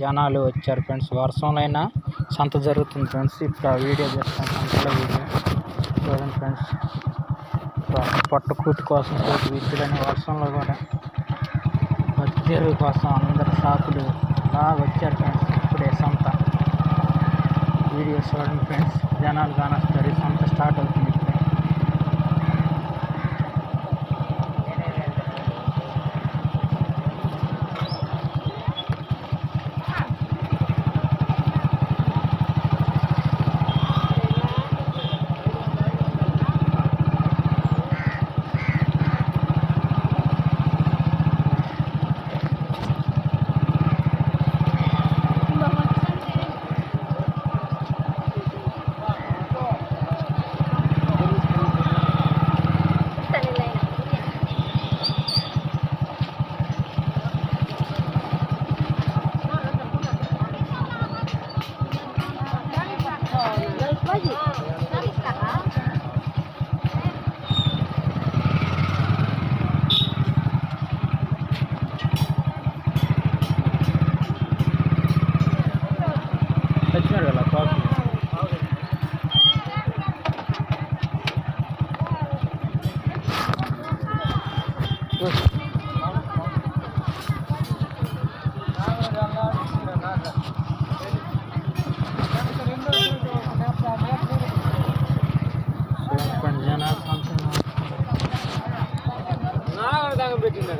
జనాలు వచ్చారు ఫ్రెండ్స్. వర్షంలో అయినా సంత జరుగుతుంది ఫ్రెండ్స్. ఇప్పుడు ఆ వీడియో చేస్తాను. సంతలో వీడియో. చూడండి ఫ్రెండ్స్. పొట్ట కోసం విద్యులని వర్షంలో కూడా వచ్చేరు కోసం అందరు షాపులు బాగా వచ్చారు ఫ్రెండ్స్. ఇప్పుడే సంత. వీడియో చూడండి ఫ్రెండ్స్. జనాలు కానొస్తారు. సంత స్టార్ట్ అవుతుంది. పెట్టిందా